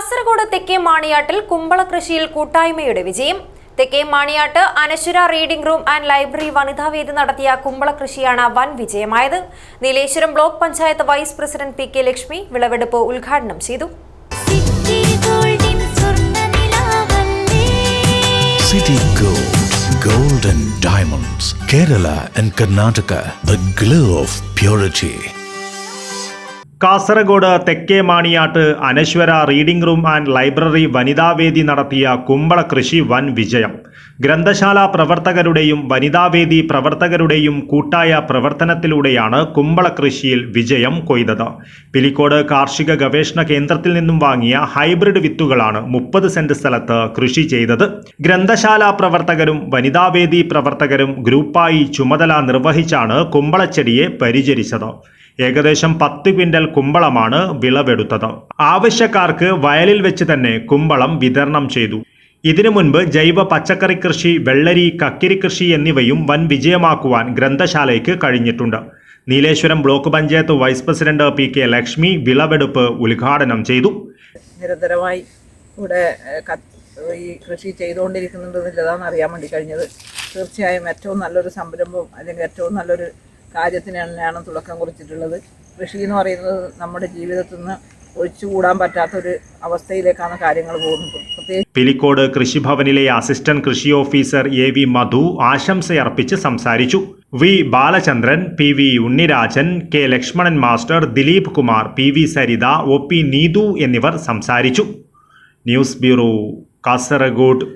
കാസർഗോഡ് തെക്കേ മാണിയാട്ടിൽ കുമ്പള കൃഷിയിൽ കൂട്ടായ്മയുടെ വിജയം. തെക്കേ Maniyat Anashwara reading room and library വനിതാവേദി നടത്തിയ കുമ്പള കൃഷിയാണ് വൻ വിജയമായത്. Nileshwaram block panchayat vice president P K Lakshmi വിളവെടുപ്പ് ഉദ്ഘാടനം ചെയ്തു. City Gold, Gold and Diamonds, Kerala and Karnataka, the glow of purity. Kasaragod തെക്കേ Maniyat Anashwara reading room and library വനിതാവേദി നടത്തിയ കുമ്പള കൃഷി വൻ വിജയം. ഗ്രന്ഥശാല പ്രവർത്തകരുടെയും വനിതാവേദി പ്രവർത്തകരുടെയും കൂട്ടായ പ്രവർത്തനത്തിലൂടെയാണ് കുമ്പള കൃഷിയിൽ വിജയം കൊയ്തത്. പിലിക്കോട് കാർഷിക ഗവേഷണ കേന്ദ്രത്തിൽ നിന്നും വാങ്ങിയ ഹൈബ്രിഡ് വിത്തുകളാണ് മുപ്പത് സെന്റ് സ്ഥലത്ത് കൃഷി ചെയ്തത്. ഗ്രന്ഥശാല പ്രവർത്തകരും വനിതാവേദി പ്രവർത്തകരും ഗ്രൂപ്പായി ചുമതല നിർവഹിച്ചാണ് കുമ്പളച്ചെടിയെ പരിചരിച്ചത്. ഏകദേശം പത്ത് ക്വിന്റൽ കുമ്പളമാണ് വിളവെടുത്തത്. ആവശ്യക്കാർക്ക് വയലിൽ വെച്ച് തന്നെ കുമ്പളം വിതരണം ചെയ്തു. ഇതിനു മുൻപ് ജൈവ പച്ചക്കറി കൃഷി വെള്ളരി കക്കിരി കൃഷി എന്നിവയും വൻ വിജയമാക്കുവാൻ ഗ്രന്ഥശാലയ്ക്ക് കഴിഞ്ഞിട്ടുണ്ട്. Nileshwaram block panchayat vice president P K Lakshmi വിളവെടുപ്പ് ഉദ്ഘാടനം ചെയ്തു. നിരന്തരമായി ഇവിടെ ഈ കൃഷി ചെയ്തുകൊണ്ടിരിക്കുന്നുണ്ടെന്നുള്ളതാണ് അറിയാൻ വേണ്ടി കഴിഞ്ഞത്. തീർച്ചയായും ഏറ്റവും നല്ലൊരു സംരംഭം അല്ലെങ്കിൽ ഏറ്റവും നല്ലൊരു കാര്യത്തിന് തന്നെയാണ് തുടക്കം കുറിച്ചിട്ടുള്ളത്. കൃഷി എന്ന് പറയുന്നത് നമ്മുടെ ജീവിതത്തിൽ നിന്ന് ഒഴിച്ചുകൂടാൻ പറ്റാത്തൊരു അവസ്ഥയിലേക്കാണ് കാര്യങ്ങൾ പോകുന്നത്. പിലിക്കോട് കൃഷിഭവനിലെ അസിസ്റ്റന്റ് കൃഷി ഓഫീസർ എ വി മധു ആശംസയർപ്പിച്ച് സംസാരിച്ചു. V Balachandran P V Unnirajan K Lakshmanan master Dileep Kumar P V Saritha O P Neethu എന്നിവർ സംസാരിച്ചു. News bureau Kasaragod.